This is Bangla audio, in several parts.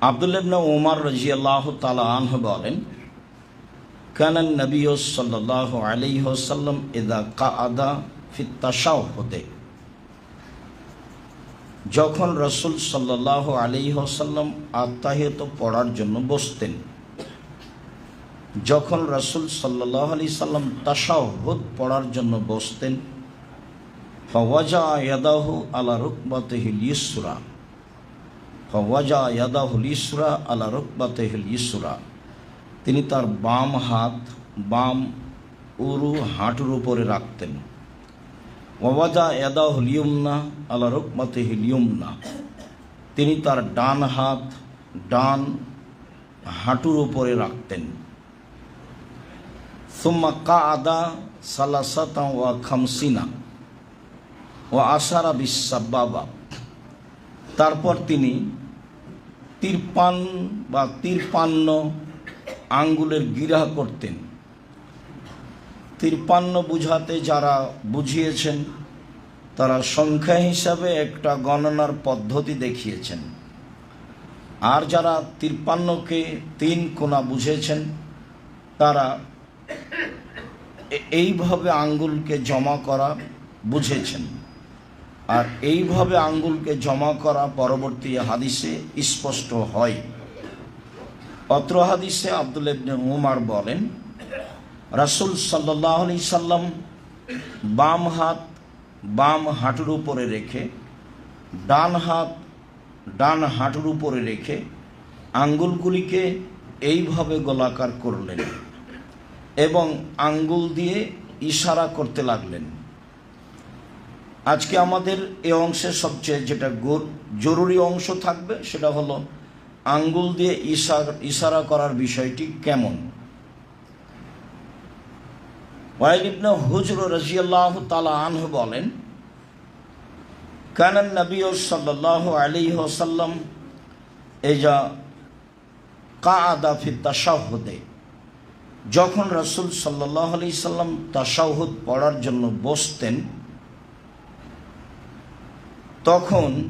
আবদুল্লাবনা ওমর রাজিয়াল্লাহ তালা আনহ বলেন কানান নবী সাল্লাহ আলাইহ সাল্লাম এদা কা আদা ফিত্তাশাও হতে যখন রসুল সাল্লাহ আলাইহ সাল্লাম আত্মাহিত পড়ার জন্য বসতেন, যখন রসুল সাল্লাহ আলি সাল্লাম তাশাহুদ পড়ার জন্য বসতেন, ফওয়াজা ইয়াদাহু আলা রুকবাতেহিল ইসরা ইসরা আলা রুকবাতেহিল ইসরা। তিনি তার বাম হাত, বাম উরু হাঁটুর উপরে রাখতেন। ওয়াজা ইয়াদাহুল ইয়ুমনা আলা রুকবাতেহিল ইয়ুমনা তিনি তার ডান হাত, ডান হাঁটুর উপরে রাখতেন। সুম্মা কা আদা সালাসাতা ওয়া খামসিনা ও আসারা বিশ্বাব্বাবা তারপর তিনি তিরপান বা তিরপান্ন আঙ্গুলের গিরা করতেন। তিরপান্ন বুঝাতে যারা বুঝিয়েছেন, তারা সংখ্যা হিসাবে একটা গণনার পদ্ধতি দেখিয়েছেন। আর যারা তিরপান্নকে তিন কোনা বুঝেছেন, তারা এইভাবে আঙ্গুলকে জমা করা বুঝেছেন। আর এইভাবে আঙ্গুলকে জমা করা পরবর্তী হাদিসে স্পষ্ট হয়। অত্র হাদিসে আব্দুল উমার বলেন, রাসূল সাল্লাহ আলি সাল্লাম বাম হাত বাম হাঁটুর উপরে রেখে, ডান হাত ডান হাঁটুর উপরে রেখে আঙ্গুলগুলিকে এইভাবে গোলাকার করলেন এবং আঙ্গুল দিয়ে ইশারা করতে লাগলেন। আজকে আমাদের এ অংশের সবচেয়ে যেটা জরুরি অংশ থাকবে সেটা হলো আঙ্গুল দিয়ে ইশারা ইশারা করার বিষয়টি কেমন? ওয়াইল হুজর রাজিয়াল্লাহ তালা আনহু বলেন কানান নবী সাল্লাহ আলী ওসাল্লাম এজা কা আদা ফি তাশাহুদে, যখন রসুল সাল্লাহ আলি সাল্লাম তাশাহুদ পড়ার জন্য বসতেন তখন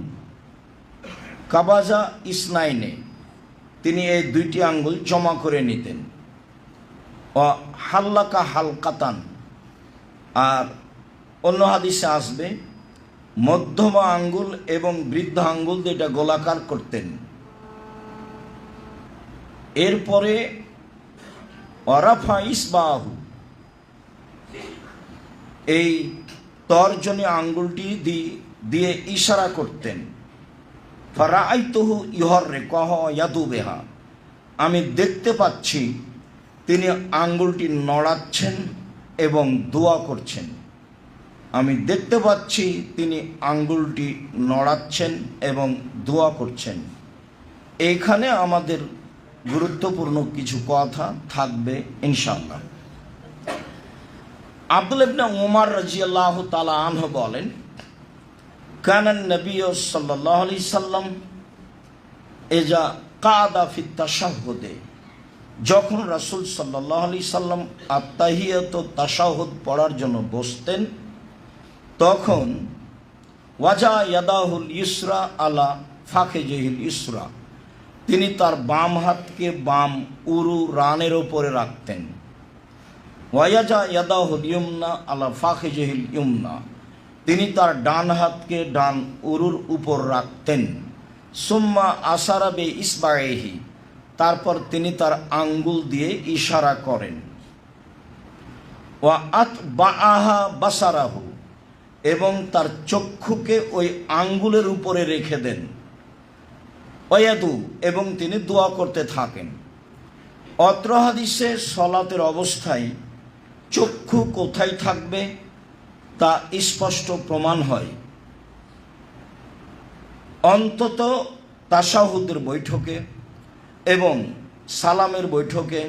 কাবাজা ইসনাইনে তিনি এই দুইটি আঙ্গুল জমা করে নিতেন। ও হাল্লাকা হালকাতান। আর অন্য হাদিসে আসবে, মধ্যমা আঙ্গুল এবং বৃদ্ধ আঙ্গুল দুইটা গোলাকার করতেন। এরপরে অরাফা ইসবাহু। এই তর্জনী আঙ্গুলটি দি- দিয়ে ইশারা করতেন। ফারাইতহু ইহর রে, কহ, ইয়াদু বেহা। আমি দেখতে পাচ্ছি তিনি আঙ্গুলটি নড়াচ্ছেন এবং দোয়া করছেন। আমি দেখতে পাচ্ছি তিনি আঙ্গুলটি নড়াচ্ছেন এবং দোয়া করছেন। এইখানে আমাদের গুরুত্বপূর্ণ কিছু কথা থাকবে, ইনশাআল্লাহ। আব্দুল ইবনে উমার রাজিয়াল্লাহ তালা আনহ বলেন কানান নবী সাল্লাল্লাহু আলাইহি সাল্লাম এজা কাদা ফি তাশাহুদে, যখন রাসূল সাল্লাল্লাহু আলাইহি সাল্লাম আত্তাহিয়াত তাশাহুদ পড়ার জন্য বসতেন, তখন ওয়াজা ইয়াদাহুল ইসরা আলা ফাঁকে জহিল ইসরা, তিনি তার বাম হাতকে বাম উরু রানের ওপরে রাখতেন। ওয়াজা ইয়াদাহুল ইয়ুমনা আলা ফাঁকে জহিল ইয়ুমনা তিনি তার ডান হাতকে ডান উরুর উপর রাখতেন। সুম্মা আসারাবে ইসবাহি তারপর তিনি তার আঙ্গুল দিয়ে ইশারা করেন। ওয়া আত বা আহা বাসারাহু। এবং তার চক্ষুকে ওই আঙ্গুলের উপরে রেখে দেন। ওয়াদু এবং তিনি দোয়া করতে থাকেন। অত্র হাদিসে সলাতের অবস্থায় চক্ষু কোথায় থাকবে? তা স্পষ্ট প্রমাণ হয়। অন্তত তাসাহুদের বৈঠকে এবং সালামের বৈঠকে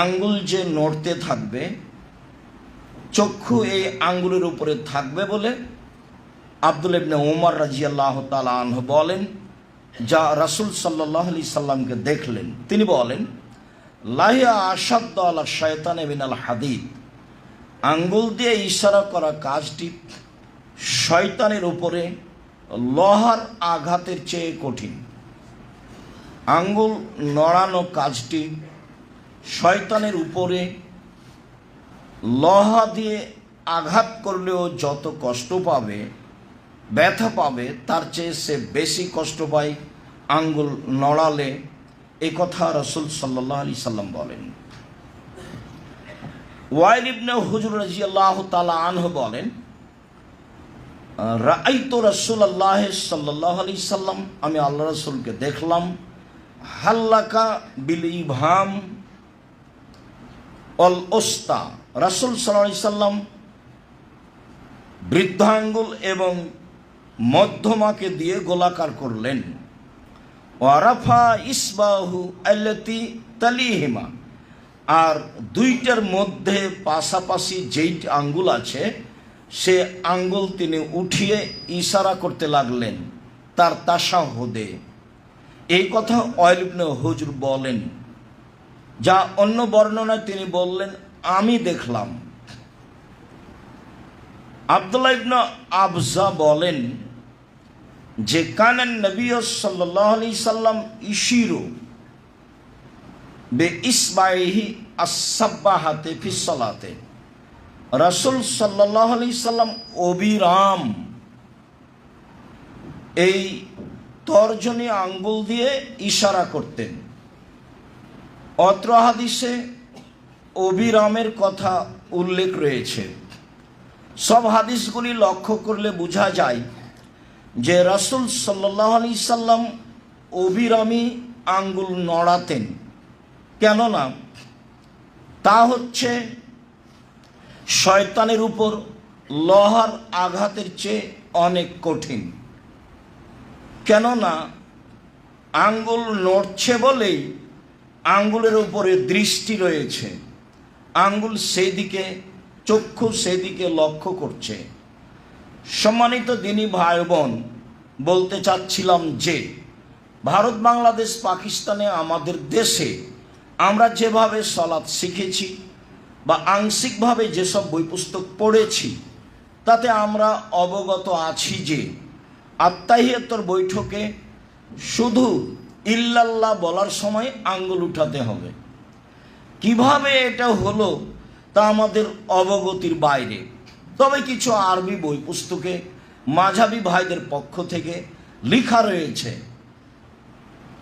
আঙ্গুল যে নড়তে থাকবে, চক্ষু এই আঙ্গুলের উপরে থাকবে বলে আব্দুল ইবনে ওমর রাজিয়াল্লাহ তালা আনহ বলেন, যা রাসুল সাল্লাহ আলি সাল্লামকে দেখলেন। তিনি বলেন, লাহিয়া আসাদ্দ আলা শয়তান বিনাল হাদিদ। আঙ্গুল দিয়ে ইশারা করা কাজটি শয়তানের উপরে লোহার আঘাতের চেয়ে কঠিন। আঙ্গুল নড়ানো কাজটি শয়তানের উপরে লহা দিয়ে আঘাত করলেও যত কষ্ট পাবে, ব্যথা পাবে, তার চেয়ে সে বেশি কষ্ট পায় আঙ্গুল নড়ালে। এ কথা রসুল সাল্লাহ আলি সাল্লাম বলেন। ওয়াইল ইবনে হুজুর রাজিয়াল্লাহ তালা আনহ বলেন রাইতো রসুল আল্লাহ সাল্লাহ আলি সাল্লাম, আমি আল্লাহ রসুলকে দেখলাম, হাল্লাকা বিল ইভাম অল ওস্তা রাসুল সাল্লাহ সাল্লাম বৃদ্ধাঙ্গুল এবং মধ্যমাকে দিয়ে গোলাকার করলেন ওয়ারাফা ইসবাহু আল্লতি তালিহিমা আর দুইটার মধ্যে পাশাপাশি যেই আঙ্গুল আছে, সে আঙ্গুল তিনি উঠিয়ে ইশারা করতে লাগলেন, তার তাসাহদে। এই কথা অয়েলিবনে হুজুর বলেন, যা অন্য বর্ণনায় তিনি বললেন, আমি দেখলাম। আবদুল্লাহ ইবনে আবজা বলেন, যে কানান নবী সাল্লাহ আলি সাল্লাম ইশিরু বে রসুল সাল্লাহ সাল্লাম অবিরাম এই তর্জনী আঙ্গুল দিয়ে ইশারা করতেন। অত্র হাদিসে অবিরামের কথা উল্লেখ রয়েছে। সব হাদিসগুলি লক্ষ্য করলে বোঝা যায় যে রসুল সাল্লাহ আলি সাল্লাম অবিরামী আঙ্গুল নড়াতেন। কেননা তা হচ্ছে শয়তানের উপর লহার আঘাতের চেয়ে অনেক কঠিন। কেননা আঙ্গুল নড়ছে বলেই আঙ্গুলের উপরে দৃষ্টি রয়েছে। আঙ্গুল সেই দিকে চক্ষু সেদিকে লক্ষ্য করছে। সম্মানিত দিনই ভাই বোন বলতে চাচ্ছিলাম যে, ভারত, বাংলাদেশ, পাকিস্তানে আমাদের দেশে আমরা যেভাবে সলাৎ শিখেছি বা আংশিকভাবে যেসব বই পুস্তক পড়েছি, তাতে আমরা অবগত আছি যে আত্মাহিয়তর বৈঠকে শুধু ইল্লাল্লাহ বলার সময় আঙ্গুল উঠাতে হবে। কীভাবে এটা হলো তা আমাদের অবগতির বাইরে। তবে কিছু আরবি বই পুস্তকে মাঝাবি ভাইদের পক্ষ থেকে লেখা রয়েছে।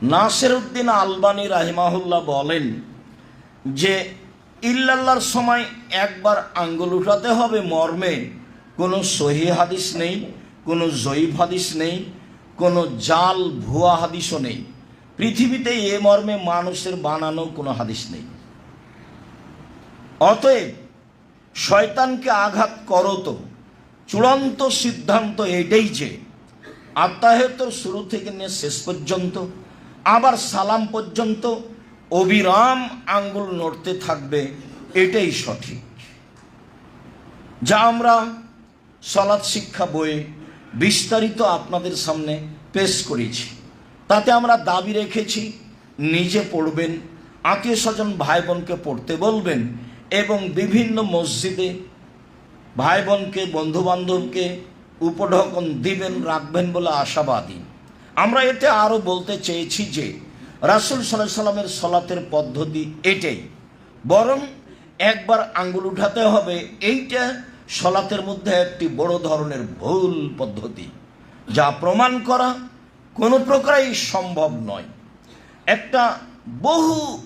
নাসের উদ্দিন আলবানী রাহিমাহুল্লাহ বলেন যে, ইল্লাল্লাহর সময় একবার আঙ্গুল উঠাতে হবে মর্মে। কোনো সহি হাদিস নেই, কোনো জয়ীব হাদিস নেই, কোনো জাল ভুয়া হাদিসও নেই। পৃথিবীতে এ মর্মে মানুষের বানানো কোনো হাদিস নেই। অতএব শয়তানকে আঘাত করো তো। চূড়ান্ত সিদ্ধান্ত এটাই যে, আত্মাহতর শুরু থেকে নিয়ে শেষ পর্যন্ত আবার সালাম পর্যন্ত অবিরাম আঙ্গুল নড়তে থাকবে, এটাই সঠিক। যা আমরা সলাৎ শিক্ষা বইয়ে বিস্তারিত আপনাদের সামনে পেশ করেছি, তাতে আমরা দাবি রেখেছি, নিজে পড়বেন, আত্মীয় স্বজন ভাই বোনকে পড়তে বলবেন এবং বিভিন্ন মসজিদে ভাই বোনকে বন্ধু বান্ধবকে উপঢকন দিবেন, রাখবেন বলে আশাবাদী। আমরা এতে আরও বলতে চেয়েছি যে রাসুল সাল্লাহ সাল্লামের সলাতের পদ্ধতি এটাই। বরং একবার আঙ্গুল উঠাতে হবে, এইটা সলাতের মধ্যে একটি বড় ধরনের ভুল পদ্ধতি, যা প্রমাণ করা কোনো প্রকারেই সম্ভব নয়। একটা বহু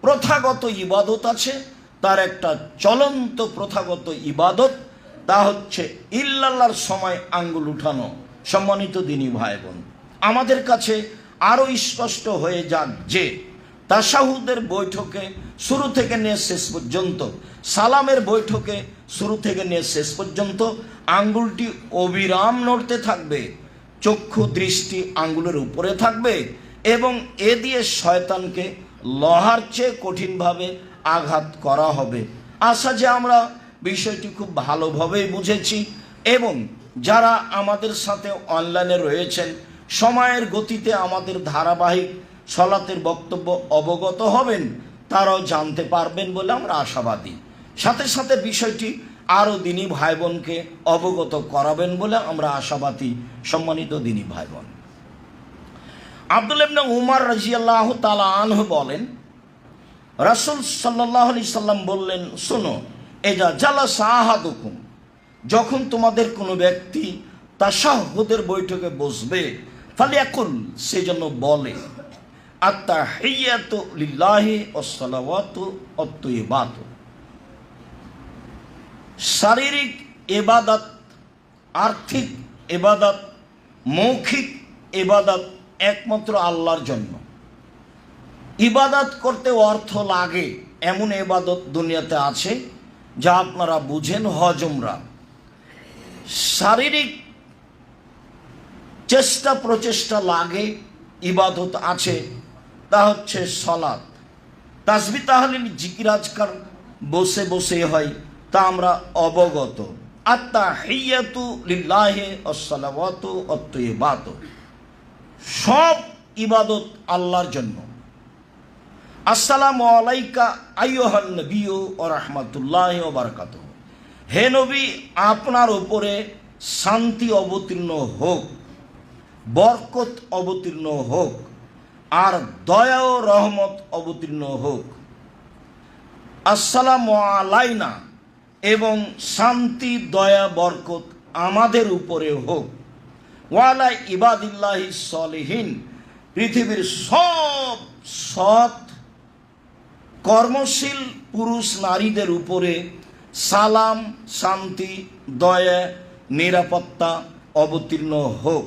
প্রথাগত ইবাদত আছে, তার একটা চলন্ত প্রথাগত ইবাদত, তা হচ্ছে ইল্লাল্লার সময় আঙ্গুল উঠানো। সম্মানিত দিনী ভাই বোন আমাদের কাছে আরও স্পষ্ট হয়ে যাক যে তাসাহুদের বৈঠকে শুরু থেকে নিয়ে শেষ পর্যন্ত, সালামের বৈঠকে শুরু থেকে নিয়ে শেষ পর্যন্ত আঙ্গুলটি অবিরাম নড়তে থাকবে, চক্ষু দৃষ্টি আঙ্গুলের উপরে থাকবে এবং এ দিয়ে শয়তানকে লহার চেয়ে কঠিনভাবে আঘাত করা হবে। আশা যে আমরা বিষয়টি খুব ভালোভাবেই বুঝেছি এবং যারা আমাদের সাথে অনলাইনে রয়েছেন সময়ের গতিতে আমাদের ধারাবাহিক সলাতের বক্তব্য অবগত হবেন, তারাও জানতে পারবেন বলে আমরা আশাবাদী। সাথে সাথে বিষয়টি আরও দিনী ভাই বোনকে অবগত করাবেন বলে আমরা আশাবাদী, সম্মানিত দিনী ভাই বোন আব্দুল ইবনে উমার রাজিয়াল্লাহ তালা আনহু বলেন, রাসূল সাল্লাল্লাহু আলাইহি সাল্লাম বললেন, শোনো, এজা জালা সাহাদুকুম যখন তোমাদের কোনো ব্যক্তি তাশাহুদের বৈঠকে বসবে ফালিয়াকুল সে যেন বলে আত্মা হিয়াত লিল্লাহি ওয়াসসালাওয়াতু অত্তয়িবাতু শারীরিক এবাদত, আর্থিক এবাদত, মৌখিক এবাদত একমাত্র আল্লাহর জন্য। ইবাদত করতে অর্থ লাগে, এমন এবাদত দুনিয়াতে আছে যা আপনারা বুঝেন হজমরা। শারীরিক চেষ্টা প্রচেষ্টা লাগে, ইবাদত আছে, তা হচ্ছে সলাৎ। তাসবি তাহলে জিকিরাজকার বসে বসে হয়, তা আমরা অবগত। আত্মা হিয়াতু লিল্লাহে অসালাওয়াতু অত্তয়িবাত সব ইবাদত আল্লাহর জন্য। আসসালামু আলাইকা আইয়ুহান নবিয়্যু ওয়া রাহমাতুল্লাহি ওয়া বারাকাতুহু। হে নবী, আপনার উপরে শান্তি অবতীর্ণ হোক। বরকত অবতীর্ণ হোক, আর দয়া ও রহমত অবতীর্ণ হোক। আসসালাম আলাইনা, এবং শান্তি, দয়া, বরকত আমাদের উপরে হোক। ওয়ালা ইবাদিল্লাহি সলিহীন, পৃথিবীর সব সৎ, কর্মশীল পুরুষ নারীদের উপরে সালাম, শান্তি, দয়া, নিরাপত্তা অবতীর্ণ হোক।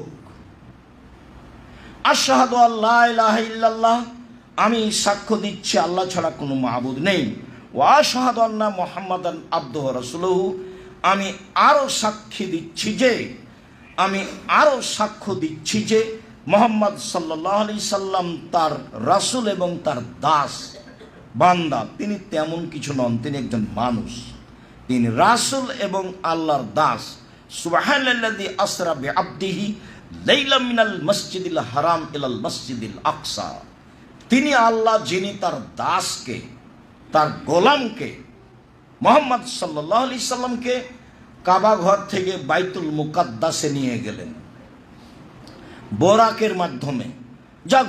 আশাহাদু আল্লাহ ইল্লাল্লাহ, আমি সাক্ষ্য দিচ্ছি, আল্লাহ ছাড়া কোনো মাহবুদ নেই। ও আশাহাদু আন্না মোহাম্মদান আব্দুহ রসুলহু, আমি আরও সাক্ষী দিচ্ছি যে, আমি আরও সাক্ষ্য দিচ্ছি যে, মোহাম্মদ সাল্লাহ আলি সাল্লাম তার রাসূল এবং তার দাস, বান্দা। তিনি তেমন কিছু নন, তিনি একজন মানুষ। তিনি রাসূল এবং আল্লাহর দাস। সুবহানাল্লাযী আসরা বিআবদিহি মিনাল হারাম ইলাল আকসা। তিনি আল্লাহ যিনি তার দাসকে, তার গোলামকে, মোহাম্মদ সাল্লাহ আলি সাল্লামকে কাবা ঘর থেকে বাইতুল মুকাদ্দাসে নিয়ে গেলেন। বোরাকের মাধ্যমে। যা